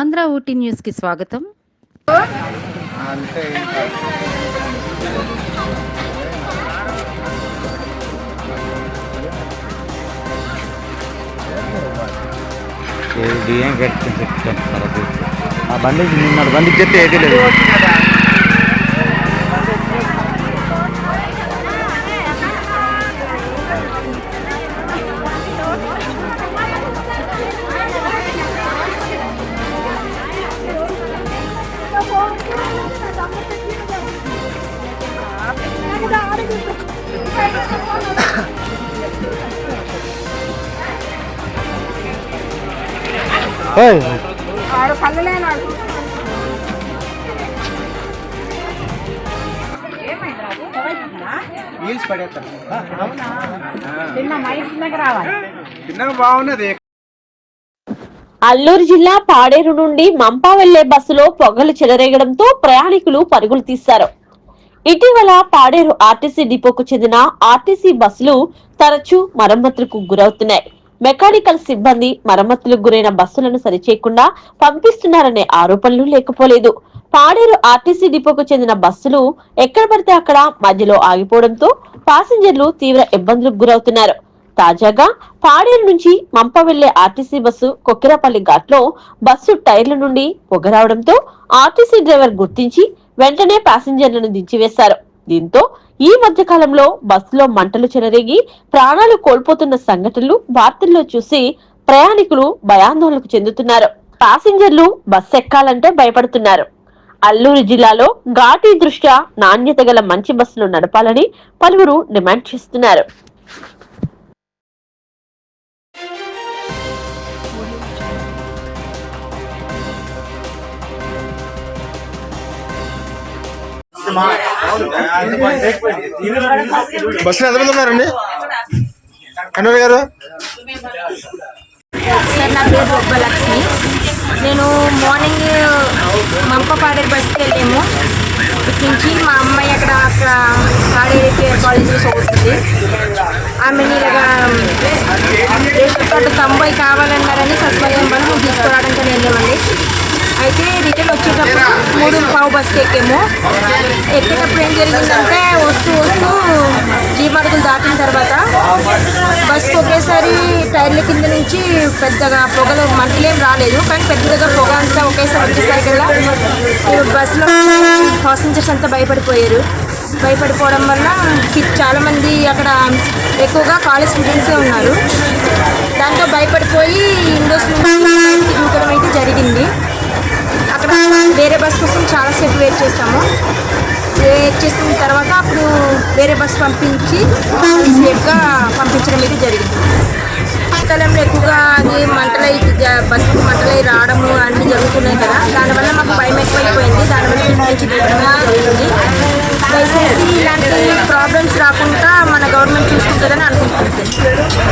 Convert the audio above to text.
కన్నడ ఊటీ న్యూస్కి స్వాగతం. అంతే బియ్యం కట్టుకుని చెప్తాను ఆ బండి నిన్న బండికి చెప్తే ఏది లేదు. పడేస్తాను చిన్నగా బాగున్నది. అల్లూరు జిల్లా పాడేరు నుండి మంపా వెళ్ళే బస్సులో పొగలు చెలరేగడంతో ప్రయాణికులు పరుగులు తీశారు. ఇటీవల పాడేరు ఆర్టీసీ డిపోకు చెందిన ఆర్టీసీ బస్సులు తరచూ మరమ్మతులకు గురవుతున్నాయి. మెకానికల్ సిబ్బంది మరమ్మతులకు గురైన బస్సులను సరిచేయకుండా పంపిస్తున్నారనే ఆరోపణలు లేకపోలేదు. పాడేరు ఆర్టీసీ డిపోకు చెందిన బస్సులు ఎక్కడ పడితే అక్కడ మధ్యలో ఆగిపోవడంతో పాసింజర్లు తీవ్ర ఇబ్బందులకు గురవుతున్నారు. తాజాగా పాడేరు నుంచి మంప వెళ్ళే ఆర్టీసీ బస్సు కొక్కిరపల్లి ఘాట్లో బస్సు టైర్ల నుండి పొగరావడంతో ఆర్టీసీ డ్రైవర్ గుర్తించి వెంటనే ప్యాసింజర్లను దించివేశారు. దీంతో ఈ మధ్య కాలంలో బస్సులో మంటలు చెలరేగి ప్రాణాలు కోల్పోతున్న సంఘటనలు వార్తల్లో చూసి ప్రయాణికులు భయాందోళనకు చెందుతున్నారు. ప్యాసింజర్లు బస్సు ఎక్కాలంటే భయపడుతున్నారు. అల్లూరు జిల్లాలో ఘాటీ దృష్ట్యా నాణ్యత గల మంచి బస్సులు నడపాలని పలువురు డిమాండ్ చేస్తున్నారు. బస్సులో ఎంతమంది ఉన్నారండి? కన్నూరు గారు? సార్ నా పేరు గొప్పలక్ష్మి నేను మార్నింగ్ మంప పాడేరు బస్కి వెళ్ళాము. ఇక్కడి నుంచి మా అమ్మాయి అక్కడ అక్కడ పాడేరు కాలేజీలో చదువుతుంది. ఆమెని ఇలాగా మూడు పావు బస్కి ఎక్కాము. ఎక్కేటప్పుడు ఏం జరిగిందంటే వస్తూ వస్తూ జీమడుగులు దాటిన తర్వాత బస్కి ఒకేసారి టైర్ల కింద నుంచి పెద్దగా పొగలు మంటలేం రాలేదు. కానీ పెద్దగా పొగ అంతా ఒకేసారి వచ్చేసరికి కదా బస్సులో పాసెంజర్స్ అంతా భయపడిపోయారు. భయపడిపోవడం వల్ల చాలామంది అక్కడ ఎక్కువగా కాలేజ్ స్టూడెంట్సే ఉన్నారు. దాంతో భయపడిపోయి ఇండోస్ నుంచి బయటికి దూకడం అయితే జరిగింది అక్కడ వేరే బస్ కోసం వెయిట్ చేస్తాము వెయిట్ చేసిన తర్వాత అప్పుడు వేరే బస్సు పంపించి సేఫ్గా పంపించడం అనేది జరిగింది. స్థలంలో ఎక్కువగా అది మంటలై బస్సు మంటలై రావడము అన్నీ జరుగుతున్నాయి కదా దానివల్ల మాకు భయం ఎక్కువైపోయింది. దానివల్ల నుంచి జరిగింది. దయచేసి ఇలాంటి ప్రాబ్లమ్స్ రాకుండా మన గవర్నమెంట్ చూసుకుంటుందని అనుకుంటున్నాను సార్.